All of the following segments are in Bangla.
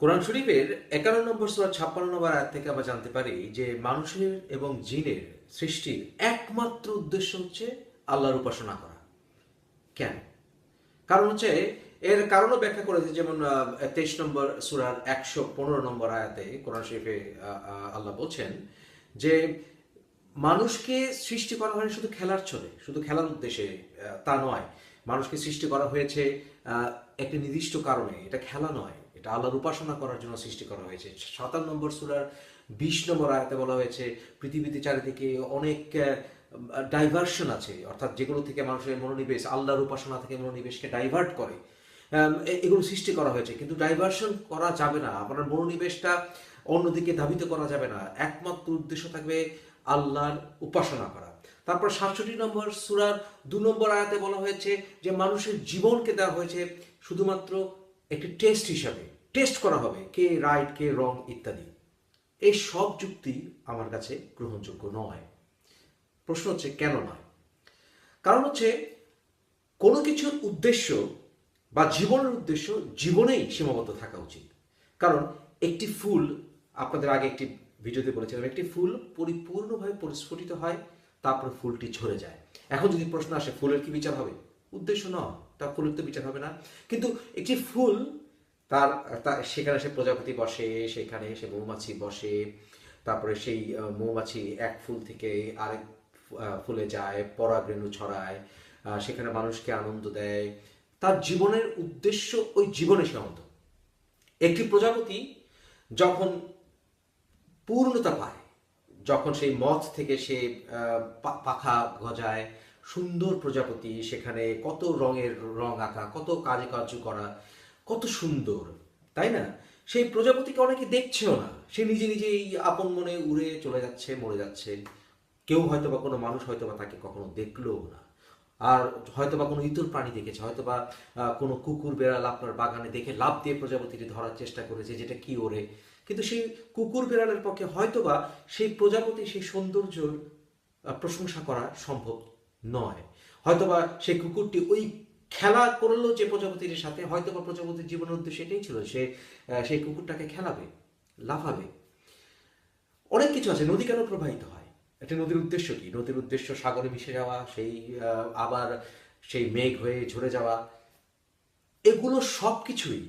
কোরআন শরীফের একান্ন নম্বর সুরা ছাপ্পান্ন নম্বর আয়াত থেকে আমরা জানতে পারি যে মানুষের এবং জিনের সৃষ্টির একমাত্র উদ্দেশ্য হচ্ছে আল্লাহর উপাসনা করা। কেন? কারণ হচ্ছে এর কারণও ব্যাখ্যা করেছে যেমন তেইশ নম্বর সুরার একশো পনেরো নম্বর আয়াতে কোরআন শরীফে আল্লাহ বলছেন যে মানুষকে সৃষ্টি করা হয়নি শুধু খেলার ছলে, শুধু খেলার উদ্দেশ্যে তা নয়। মানুষকে সৃষ্টি করা হয়েছে একটি নির্দিষ্ট কারণে। এটা খেলা নয় এটা আল্লাহর উপাসনা করার জন্য সৃষ্টি করা হয়েছে। সাতান্ন নম্বর সুরার বিশ নম্বর আয়াতে বলা হয়েছে, পৃথিবীতে চারিদিকে অনেক ডাইভার্সন আছে। অর্থাৎ যেগুলো থেকে মানুষের মনোনিবেশ, আল্লাহর উপাসনা থেকে মনোনিবেশকে ডাইভার্ট করে এগুলো সৃষ্টি করা হয়েছে। কিন্তু ডাইভার্সন করা যাবে না। আপনার মনোনিবেশটা অন্যদিকে ধাবিত করা যাবে না। একমাত্র উদ্দেশ্য থাকবে আল্লাহর উপাসনা করা। তারপর সাতষট্টি নম্বর সুরার দু নম্বর আয়াতে বলা হয়েছে যে, মানুষের জীবনকে দেওয়া হয়েছে শুধুমাত্র একটি টেস্ট হিসাবে। টেস্ট করা হবে, কে রাইট কে রং ইত্যাদি। এই সব যুক্তি আমার কাছে গ্রহণযোগ্য নয়। প্রশ্ন হচ্ছে, কেন নয়? কারণ হচ্ছে, কোনো কিছুর উদ্দেশ্য বা জীবনের উদ্দেশ্য জীবনেই সীমাবদ্ধ থাকা উচিত। কারণ একটি ফুল, আপনাদের আগে একটি ভিডিওতে বলেছিলাম, একটি ফুল পরিপূর্ণভাবে পরিস্ফুটিত হয়, তারপর ফুলটি ঝরে যায়। এখন যদি প্রশ্ন আসে, ফুলের কি বিচার হবে? উদ্দেশ্য নয় তা ফুলের তো বিচার হবে না। কিন্তু একটি ফুল তার সেখানে সে প্রজাপতি বসে, সেখানে সে মৌমাছি বসে, তারপরে সেই মৌমাছি এক ফুল থেকে আরেক ফুলে যায়, পরাগরেণু ছড়ায় সেখানে মানুষকে আনন্দ দেয়। তার জীবনের উদ্দেশ্য ওই জীবনে সীমাবদ্ধ একটি প্রজাপতি যখন পূর্ণতা পায়, যখন সেই মথ থেকে সে পাখা গজায়, সুন্দর প্রজাপতি, সেখানে কত রঙের রং আঁকা, কত কাজে কার্য করা কত সুন্দর, তাই না? সেই প্রজাপতিকে অনেকে দেখছেও না। সে নিজে নিজেই আপন মনে উড়ে চলে যাচ্ছে, মরে যাচ্ছে। কেউ হয়তো বা কোনো মানুষ হয়তো বা তাকে কখনো দেখলোও না। আর হয়তো বা কোনো ইতর প্রাণী দেখেছে, হয়তো বা কোনো কুকুর বেড়াল আপনার বাগানে দেখে লাভ দিয়ে প্রজাপতিটি ধরার চেষ্টা করেছে, যেটা কি ওরে। কিন্তু সেই কুকুর বেড়ালের পক্ষে হয়তো বা সেই প্রজাপতি সেই সৌন্দর্যর প্রশংসা করা সম্ভব নয়। হয়তোবা সেই কুকুরটি ওই খেলা করল যে প্রজাপতির সাথে হয়তো বা প্রজাপতির জীবনের উদ্দেশ্য এটাই ছিল সে সেই কুকুরটাকে খেলাবে, লাফাবে। অনেক কিছু আছে, নদী কেন প্রবাহিত হয়? একটা নদীর উদ্দেশ্য কি? নদীর উদ্দেশ্য সাগরে মিশে যাওয়া, সেই আবার সেই মেঘ হয়ে ঝরে যাওয়া। এগুলো সব কিছুই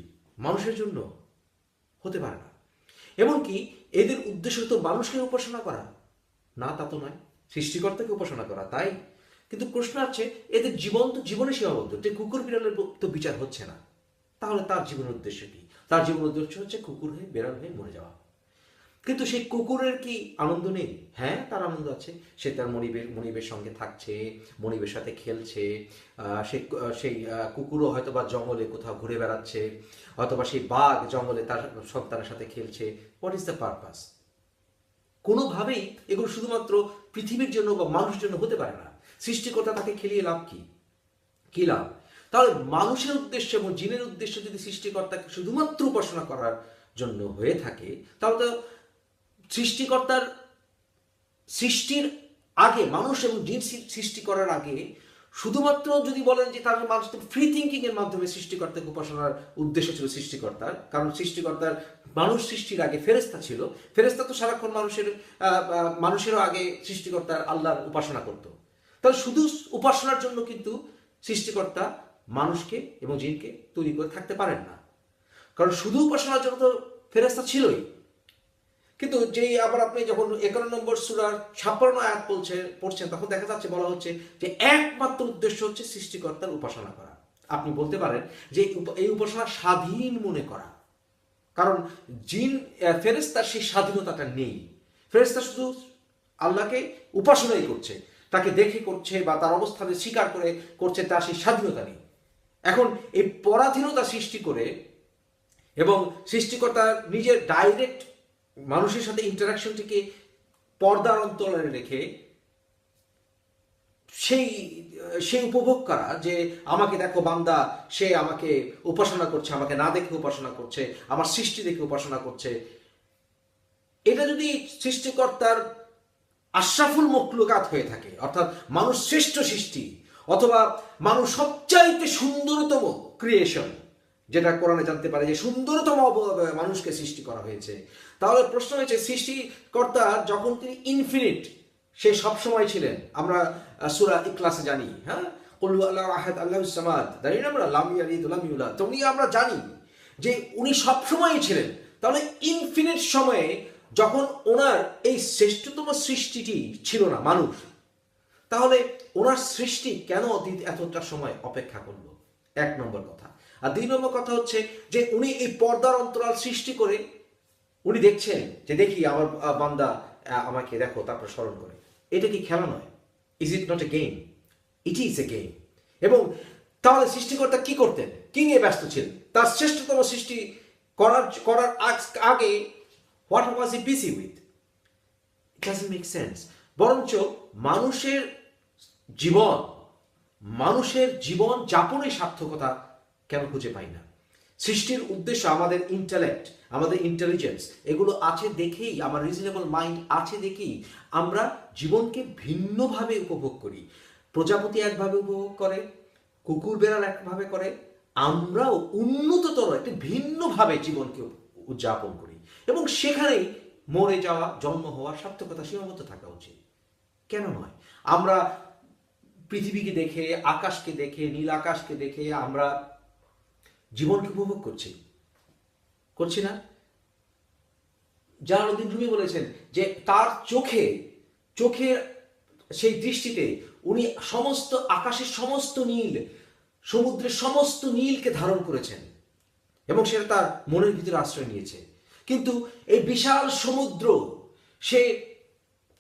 মানুষের জন্য হতে পারে না। এমনকি এদের উদ্দেশ্য তো মানুষকে উপাসনা করা। না তা তো নয়, সৃষ্টিকর্তাকে উপাসনা করা। তাই কিন্তু প্রশ্ন আছে, এদের জীবন তো জীবনে সীমাবদ্ধ। যে কুকুর বিড়ালের তো বিচার হচ্ছে না। তাহলে তার জীবনের উদ্দেশ্য কি? তার জীবনের উদ্দেশ্য হচ্ছে কুকুর হয়ে, বেড়াল হয়ে মরে যাওয়া। কিন্তু সেই কুকুরের কি আনন্দ নেই? হ্যাঁ তার আনন্দ আছে। সে তার মনিবের মনিবের সঙ্গে থাকছে, মনিবের সাথে খেলছে সে সেই কুকুরও হয়তো বা জঙ্গলে কোথাও ঘুরে বেড়াচ্ছে অথবা সেই বাঘ জঙ্গলে তার সন্তানের সাথে খেলছে। হোয়াট ইজ দ্য পারপাস কোনোভাবেই এগুলো শুধুমাত্র পৃথিবীর জন্য বা মানুষের জন্য হতে পারে না। সৃষ্টিকর্তা তাকে খেলিয়ে লাভ কি? কি লাভ? তাহলে মানুষের উদ্দেশ্য এবং জিনের উদ্দেশ্য যদি সৃষ্টিকর্তাকে শুধুমাত্র উপাসনা করার জন্য হয়ে থাকে, তাহলে তো সৃষ্টিকর্তার সৃষ্টির আগে, মানুষ এবং জিন সৃষ্টি করার আগে শুধুমাত্র যদি বলেন যে তার মানুষ তো ফ্রি থিঙ্কিং এর মাধ্যমে সৃষ্টিকর্তাকে উপাসনার উদ্দেশ্য ছিল সৃষ্টিকর্তার, কারণ সৃষ্টিকর্তার মানুষ সৃষ্টির আগে ফেরেস্তা ছিল। ফেরেস্তা তো সারাক্ষণ মানুষের মানুষেরও আগে সৃষ্টিকর্তার আল্লাহর উপাসনা করত। তাহলে শুধু উপাসনার জন্য কিন্তু সৃষ্টিকর্তা মানুষকে এবং জিনকে তৈরি করে থাকতে পারেন না। কারণ শুধু উপাসনার জন্য তো ফেরেস্তা ছিলই। কিন্তু যেই আবার আপনি যখন একান্ন নম্বর সুরার ছাপ্পান্ন আয়াত বলছে, পড়ছেন, তখন দেখা যাচ্ছে, বলা হচ্ছে যে একমাত্র উদ্দেশ্য হচ্ছে সৃষ্টিকর্তার উপাসনা করা। আপনি বলতে পারেন যে এই উপাসনা স্বাধীন মনে করা। কারণ জিন ফেরেস্তার সেই স্বাধীনতাটা নেই। ফেরেস্তা শুধু আল্লাহকে উপাসনাই করছে। তাকে দেখে করছে বা তার অবস্থানে স্বীকার করে করছে তার সেই স্বাধীনতা নেই এখন এই পরাধীনতা সৃষ্টি করে এবং সৃষ্টিকর্তা নিজের ডাইরেক্ট মানুষের সাথে ইন্টারাকশনটিকে পর্দার অন্তরে রেখে সেই সেই উপভোগ করা যে আমাকে দেখো বান্দা, সে আমাকে উপাসনা করছে, আমাকে না দেখে উপাসনা করছে, আমার সৃষ্টি দেখে উপাসনা করছে। এটা যদি সৃষ্টিকর্তার আশরাফুল মকলুকাত হয়ে থাকে। অর্থাৎ মানুষ শ্রেষ্ঠ সৃষ্টি, অথবা মানুষ সবচাইতে সুন্দরতম ক্রিয়েশন যেটা কোরআনে জানতে পারে যে সুন্দরতম মানুষকে সৃষ্টি করা হয়েছে। তাহলে প্রশ্ন হয়েছে, সৃষ্টিকর্তা যখন তিনি ইনফিনিট সে সবসময় ছিলেন। আমরা সূরা ইখলাসে জানি হ্যাঁ? আল্লাহ জানি না আমরা? লামি তেমনি আমরা জানি যে উনি সবসময়ই ছিলেন। তাহলে ইনফিনিট সময়ে যখন ওনার এই শ্রেষ্ঠতম সৃষ্টিটি ছিল না, মানুষ, তাহলে ওনার সৃষ্টি কেন অতীত এতটা সময় অপেক্ষা করল? এক নম্বর কথা। আর দুই নম্বর কথা হচ্ছে যে উনি এই পর্দার অন্তরাল সৃষ্টি করে উনি দেখছেন যে দেখি আমার বান্দা আমাকে দেখো, তারপর স্মরণ করে। এটা কি খেলা নয়? Is it not a game it is a game এবং তাহলে সৃষ্টিকর্তা কি করতেন? কি নিয়ে ব্যস্ত ছিলেন? তার শ্রেষ্ঠতম সৃষ্টি করার করার আগে what was he busy with it doesn't make sense বরঞ্চ মানুষের জীবন মানুষের জীবন যাপনের সার্থকতা কেন খুঁজে পাই না? সৃষ্টির উদ্দেশ্য আমাদের ইন্টালেক্ট আমাদের ইন্টেলিজেন্স এগুলো আছে দেখেই, আমার রিজনেবল মাইন্ড আছে দেখেই আমরা জীবনকে ভিন্নভাবে উপভোগ করি। প্রজাপতি একভাবে উপভোগ করে, কুকুর বেড়াল একভাবে করে, আমরাও উন্নততর, একটি ভিন্নভাবে জীবনকে উদযাপন করি। এবং সেখানেই মরে যাওয়া, জন্ম হওয়া সার্থকতা সীমাবদ্ধ থাকা উচিত। কেন নয়? আমরা পৃথিবীকে দেখে, আকাশকে দেখে, নীল আকাশকে দেখে আমরা জীবনকে উপভোগ করছি। করছি না? জালালউদ্দিন রুমি বলেছেন যে তার চোখে চোখের সেই দৃষ্টিতে উনি সমস্ত আকাশের সমস্ত নীল, সমুদ্রের সমস্ত নীলকে ধারণ করেছেন এবং সেটা তার মনের ভিতরে আশ্রয় নিয়েছে। কিন্তু এই বিশাল সমুদ্র, সে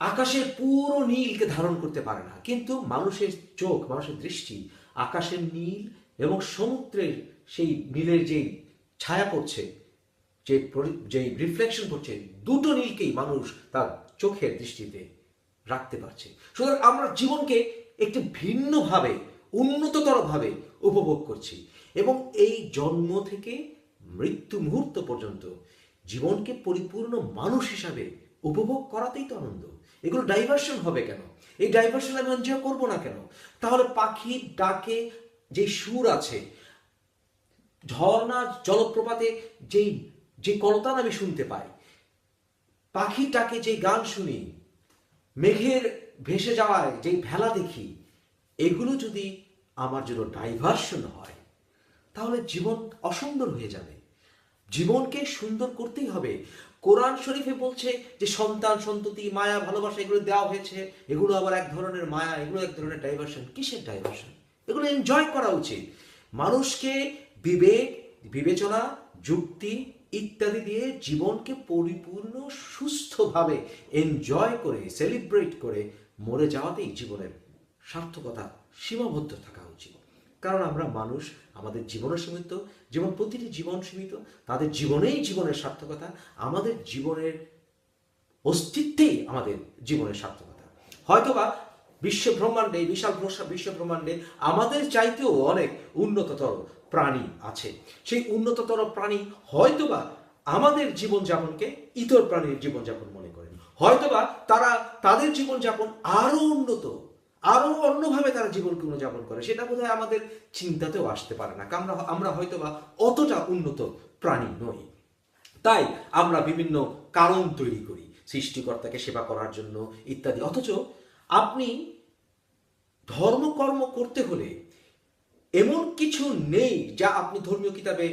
আকাশের পুরো নীলকে ধারণ করতে পারে না। কিন্তু মানুষের চোখ, মানুষের দৃষ্টি আকাশের নীল এবং সমুদ্রের সেই নীলের যে ছায়া পড়ছে, যে যেই রিফ্লেকশন পড়ছে, দুটো নীলকেই মানুষ তার চোখের দৃষ্টিতে রাখতে পারছে। সুতরাং আমরা জীবনকে একটি ভিন্নভাবে, উন্নততরভাবে উপভোগ করছি এবং এই জন্ম থেকে মৃত্যু মুহূর্ত পর্যন্ত জীবনকে পরিপূর্ণ মানুষ হিসাবে উপভোগ করাতেই তো আনন্দ। এগুলো ডাইভার্সন হবে কেন? এই ডাইভার্সন আমি এনজয় করব না কেন? তাহলে পাখির ডাকে যে সুর আছে, ঝর্ণা, জলপ্রপাতে যেই, যে কলতান আমি শুনতে পাই পাখিটাকে যে গান শুনি, মেঘের ভেসে যাওয়ায় যে ভেলা দেখি, এগুলো যদি আমার জন্য ডাইভার্সন হয়, তাহলে জীবন অসুন্দর হয়ে যাবে। জীবনকে সুন্দর করতেই হবে। কোরআন শরীফে বলছে যে, সন্তান সন্ততি, মায়া, ভালোবাসা এগুলো দেওয়া হয়েছে। এগুলো আবার এক ধরনের মায়া, এগুলো এক ধরনের ডাইভার্সন কিসের ডাইভার্সন এগুলো এনজয় করা উচিত। মানুষকে বিবেক, বিবেচনা, যুক্তি ইত্যাদি দিয়ে জীবনকে পরিপূর্ণ, সুস্থভাবে এনজয় করে সেলিব্রেট করে মরে যাওয়াতেই জীবনের সার্থকতা সীমাবদ্ধ থাকা উচিত। কারণ আমরা মানুষ, আমাদের জীবনও সীমিত, যেমন প্রতিটি জীবন সীমিত, তাদের জীবনেই জীবনের সার্থকতা, আমাদের জীবনের অস্তিত্বেই আমাদের জীবনের সার্থকতা। হয়তোবা বিশ্ব ব্রহ্মাণ্ডে, বিশাল বিশ্ব ব্রহ্মাণ্ডে আমাদের চাইতেও অনেক উন্নততর প্রাণী আছে। সেই উন্নততর প্রাণী হয়তোবা আমাদের জীবনযাপনকে ইতর প্রাণীর জীবনযাপন মনে করেন। হয়তোবা তারা, তাদের জীবনযাপন আরও উন্নত আরও অন্যভাবে তারা জীবনকে উদযাপন করে, সেটা বোধহয় আমাদের চিন্তাতেও আসতে পারে না আমরা আমরা হয়তোবা অতটা উন্নত প্রাণী নই। তাই আমরা বিভিন্ন কারণ তৈরি করি, সৃষ্টিকর্তাকে সেবা করার জন্য ইত্যাদি। অথচ আপনি ধর্মকর্ম করতে হলে এমন কিছু নেই যা আপনি ধর্মীয় কিতাবে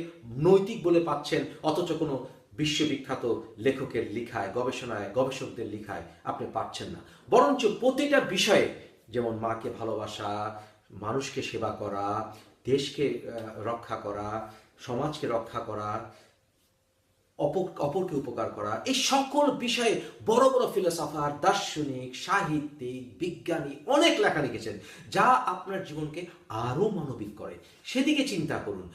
নৈতিক বলে পাচ্ছেন, অথচ কোনো বিশ্ববিখ্যাত লেখকের লিখায়, গবেষণায়, গবেষকদের লিখায় আপনি পাচ্ছেন না। বরঞ্চ প্রতিটা বিষয়ে যেমন মাকে ভালোবাসা, মানুষকে সেবা করা, দেশকে রক্ষা করা, সমাজকে রক্ষা করা অপর- অপরকে উপকার করা, এই সকল বিষয়ে বড় বড় ফিলোসফার, দার্শনিক, সাহিত্যিক, বিজ্ঞানী অনেক লেখা লিখেছেন, যা আপনার জীবনকে আরও মানবিক করে। সেদিকে চিন্তা করুন।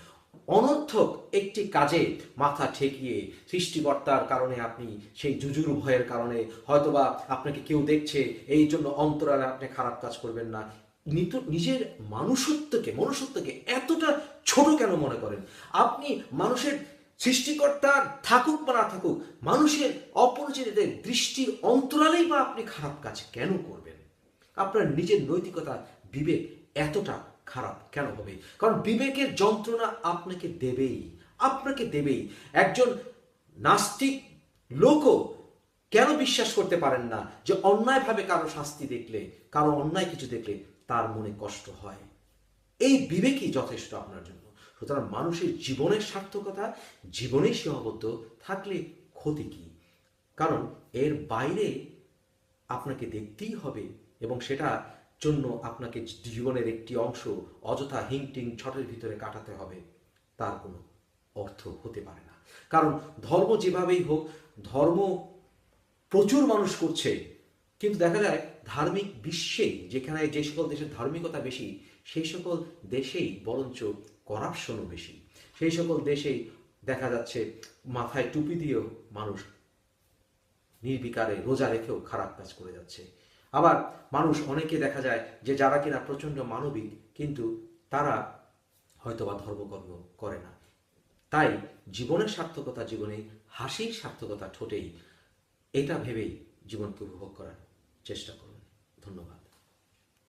অনর্থক একটি কাজে মাথা ঠেকিয়ে সৃষ্টিকর্তার কারণে আপনি সেই জুজুর ভয়ের কারণে হয়তোবা আপনাকে কেউ দেখছে, এই জন্য অন্তরালে আপনি খারাপ কাজ করবেন না। নিজের মানুষত্বকে, মনুষ্যত্বকে এতটা ছোট কেন মনে করেন? আপনি মানুষের সৃষ্টিকর্তার থাকুক বা না থাকুক, মানুষের অপরিচিতদের দৃষ্টির অন্তরালেই বা আপনি খারাপ কাজ কেন করবেন? আপনার নিজের নৈতিকতা, বিবেক এতটা খারাপ কেন হবে? কারণ বিবেকের যন্ত্রণা আপনাকে দেবেই আপনাকে দেবেই। একজন নাস্তিক লোকও কেন বিশ্বাস করতে পারেন না যে অন্যায়ভাবে কারও শাস্তি দেখলে, কারও অন্যায় কিছু দেখলে তার মনে কষ্ট হয়? এই বিবেকই যথেষ্ট আপনার জন্য। সুতরাং মানুষের জীবনের সার্থকতা জীবনে সীমাবদ্ধ থাকলে ক্ষতি কি? কারণ এর বাইরে আপনাকে দেখতেই হবে এবং সেটা জন্য আপনাকে জীবনের একটি অংশ অযথা হিংটিং ছটের ভিতরে কাটাতে হবে। তার কোনো অর্থ হতে পারে না। কারণ ধর্ম যেভাবেই হোক, ধর্ম প্রচুর মানুষ করছে। কিন্তু দেখা যায়, ধার্মিক বিশ্বে যেখানে যে সকল দেশের ধার্মিকতা বেশি, সেই সকল দেশেই বরঞ্চ করাপশনও বেশি। সেই সকল দেশেই দেখা যাচ্ছে, মাথায় টুপি দিয়েও মানুষ নির্বিকারে রোজা রেখেও খারাপ কাজ করে যাচ্ছে। আবার মানুষ অনেকে দেখা যায় যে যারা কিনা প্রচণ্ড মানবিক, কিন্তু তারা হয়তোবা ধর্মকর্ম করে না। তাই জীবনের সার্থকতা জীবনে, হাসির সার্থকতা ঠোঁটেই, এটা ভেবেই জীবনকে উপভোগ করার চেষ্টা করুন। ধন্যবাদ।